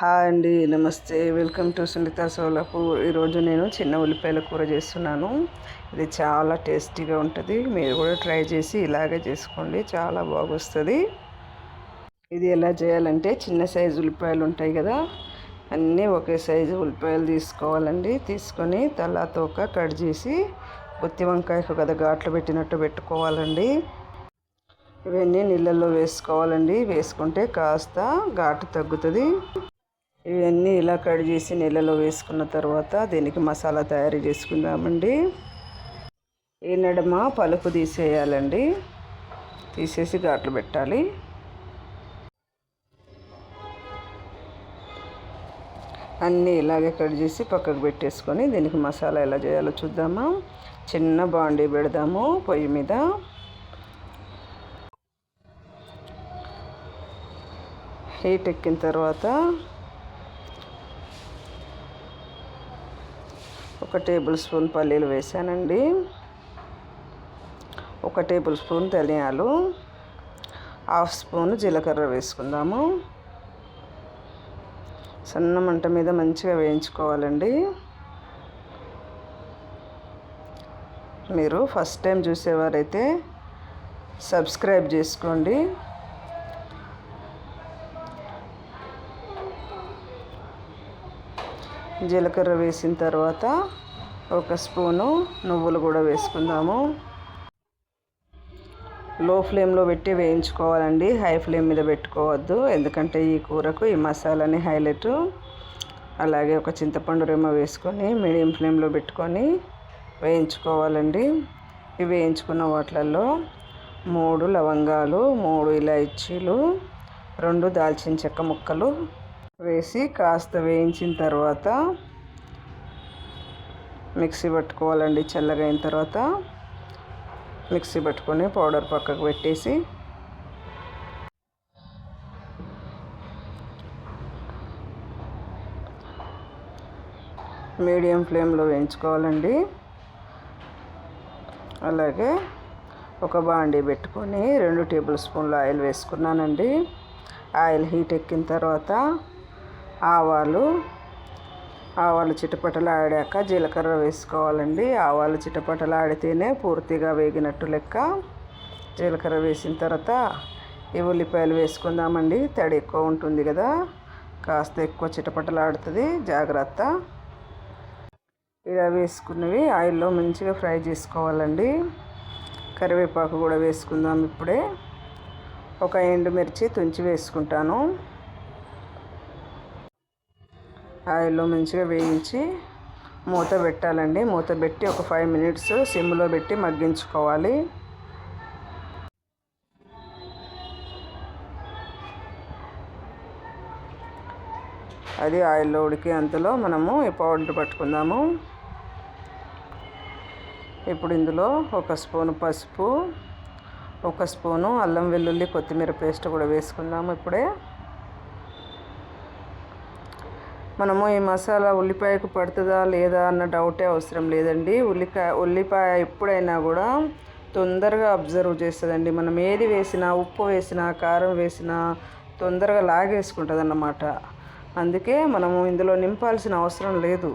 Hi అండి నమస్తే. Welcome to Sunitha Solapur ఈరోజు నేను చిన్న ఉల్లిపాయల కూర చేస్తున్నాను. ఇది చాలా టేస్టీగా ఉంటుంది. మీరు కూడా ట్రై చేసి ఇలాగే చేసుకోండి. చాలా బాగొస్తుంది. ఇది ఎలా చేయాలంటే చిన్న సైజు ఉల్లిపాయలు ఉంటాయి కదా అన్నీ ఒకే సైజు ఉల్లిపాయలు తీసుకోవాలండి. తీసుకొని తలా తోక కట్ చేసి గుత్తి వంకాయకు కదా ఘాట్లు పెట్టినట్టు పెట్టుకోవాలండి. ఇవన్నీ నీళ్ళల్లో వేసుకోవాలండి. వేసుకుంటే కాస్త ఘాటు తగ్గుతుంది. ఇవన్నీ ఇలా కట్ చేసి నీళ్ళలో వేసుకున్న తర్వాత దీనికి మసాలా తయారు చేసుకుందామండి. ఈ నడమ పలుపు తీసేయాలండి. తీసేసి ఘాట్లు పెట్టాలి. అన్నీ ఇలాగే కట్ చేసి పక్కకు పెట్టేసుకొని దీనికి మసాలా ఎలా చేయాలో చూద్దామా. చిన్న బాండీ పెడదాము పొయ్యి మీద. హీట్ ఎక్కిన తర్వాత ఒక టేబుల్ స్పూన్ పల్లీలు వేసానండి. ఒక టేబుల్ స్పూన్ ధనియాలు. హాఫ్ స్పూన్ జీలకర్ర వేసుకుందాము. సన్న మంట మీద మంచిగా వేయించుకోవాలండి. మీరు ఫస్ట్ టైం చూసేవారైతే సబ్స్క్రైబ్ చేసుకోండి. జీలకర్ర వేసిన తర్వాత ఒక స్పూను నువ్వులు కూడా వేసుకుందాము. లో ఫ్లేమ్లో పెట్టి వేయించుకోవాలండి. హై ఫ్లేమ్ మీద పెట్టుకోవద్దు. ఎందుకంటే ఈ కూరకు ఈ మసాలాని హైలైట్. అలాగే ఒక చింతపండు రెమ్మ వేసుకొని మీడియం ఫ్లేమ్లో పెట్టుకొని వేయించుకోవాలండి. ఇవి వేయించుకున్న వాటిలలో మూడు లవంగాలు మూడు ఇలాచీలు రెండు దాల్చిన చెక్క ముక్కలు వేసి కాస్త వేయించిన తర్వాత మిక్సీ పట్టుకోవాలండి చల్లగా అయిన తర్వాత. మిక్సీ పట్టుకొని పౌడర్ పక్కకు పెట్టేసి మీడియం ఫ్లేమ్లో వేయించుకోవాలండి. అలాగే ఒక బాండీ పెట్టుకొని రెండు టేబుల్ స్పూన్లు ఆయిల్ వేసుకున్నానండి. ఆయిల్ హీట్ ఎక్కిన తర్వాత ఆవాలు ఆవాలు చిటపటలు ఆడాక జీలకర్ర వేసుకోవాలండి. ఆవాలు చిటపటలు ఆడితేనే పూర్తిగా వేగినట్టు లెక్క. జీలకర్ర వేసిన తర్వాత ఈ ఉల్లిపాయలు వేసుకుందామండి. తడి ఎక్కువ ఉంటుంది కదా కాస్త ఎక్కువ చిటపటలు ఆడుతుంది జాగ్రత్త. ఇలా వేసుకున్నవి ఆయిల్లో మంచిగా ఫ్రై చేసుకోవాలండి. కరివేపాకు కూడా వేసుకుందాం ఇప్పుడే. ఒక ఎండుమిర్చి తుంచి వేసుకుంటాను. ఆయిల్లో మంచిగా వేయించి మూత పెట్టాలండి. మూత పెట్టి ఒక ఫైవ్ మినిట్స్ సిమ్లో పెట్టి మగ్గించుకోవాలి. అది ఆయిల్లో ఉడికి అంతలో మనము ఈ పౌడర్ పట్టుకుందాము. ఇప్పుడు ఇందులో ఒక స్పూను పసుపు ఒక స్పూను అల్లం వెల్లుల్లి కొత్తిమీర పేస్ట్ కూడా వేసుకుందాము ఇప్పుడే. మనము ఈ మసాలా ఉల్లిపాయకు పడుతుందా లేదా అన్న డౌటే అవసరం లేదండి. ఉల్లిపాయ ఉల్లిపాయ ఎప్పుడైనా కూడా తొందరగా అబ్జర్వ్ చేస్తుందండి. మనం ఏది వేసినా ఉప్పు వేసినా కారం వేసినా తొందరగా లాగేసుకుంటుంది అన్నమాట అందుకే మనము ఇందులో నింపాల్సిన అవసరం లేదు.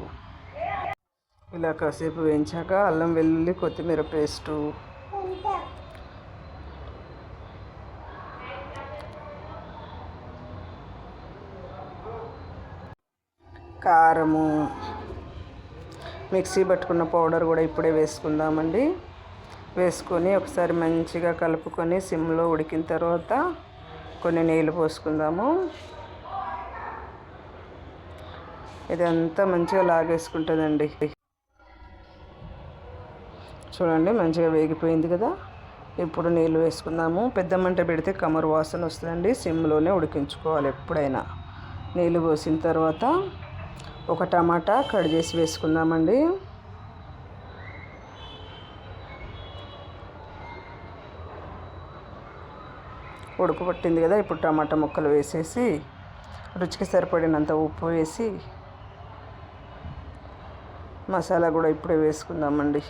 ఇలా కాసేపు వేయించాక అల్లం వెల్లుల్లి కొత్తిమీర పేస్టు కారము మిక్సీ పట్టుకున్న పౌడర్ కూడా ఇప్పుడే వేసుకుందామండి. వేసుకొని ఒకసారి మంచిగా కలుపుకొని సిమ్లో ఉడికిన తర్వాత కొన్ని నీళ్ళు పోసుకుందాము. ఇదంతా మంచిగా లాగేసుకుంటుందండి. చూడండి మంచిగా వేగిపోయింది కదా. ఇప్పుడు నీళ్ళు వేసుకుందాము. పెద్ద మంట పెడితే కమరు వాసన వస్తుందండి. సిమ్లోనే ఉడికించుకోవాలి ఎప్పుడైనా. నీళ్ళు పోసిన తర్వాత ఒక టమాటా కట్ చేసి వేసుకుందామండి. ఉడుకు పట్టింది కదా ఇప్పుడు టమాటా ముక్కలు వేసేసి రుచికి సరిపడినంత ఉప్పు వేసి మసాలా కూడా ఇప్పుడే వేసుకుందామండి.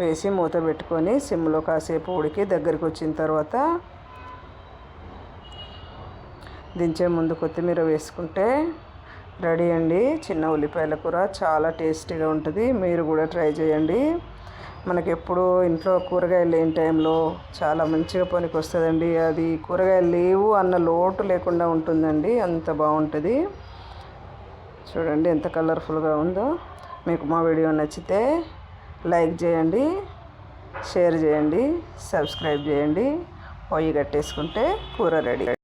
వేసి మూత పెట్టుకొని సిమ్లో కాసేపు ఉడికి దగ్గరికి వచ్చిన తర్వాత దించే ముందు కొత్తిమీర వేసుకుంటే రెడీ అండి. చిన్న ఉల్లిపాయల కూర చాలా టేస్టీగా ఉంటుంది. మీరు కూడా ట్రై చేయండి. మనకి ఎప్పుడు ఇంట్లో కూరగాయలు లేని టైంలో చాలా మంచిగా పనికి వస్తుందండి అది కూరగాయలు లేవు అన్న లోటు లేకుండా ఉంటుందండి. అంత బాగుంటుంది. చూడండి ఎంత కలర్ఫుల్గా ఉందో. మీకు మా వీడియో నచ్చితే లైక్ చేయండి షేర్ చేయండి సబ్స్క్రైబ్ చేయండి. పొయ్యి కట్టేసుకుంటే కూర రెడీ.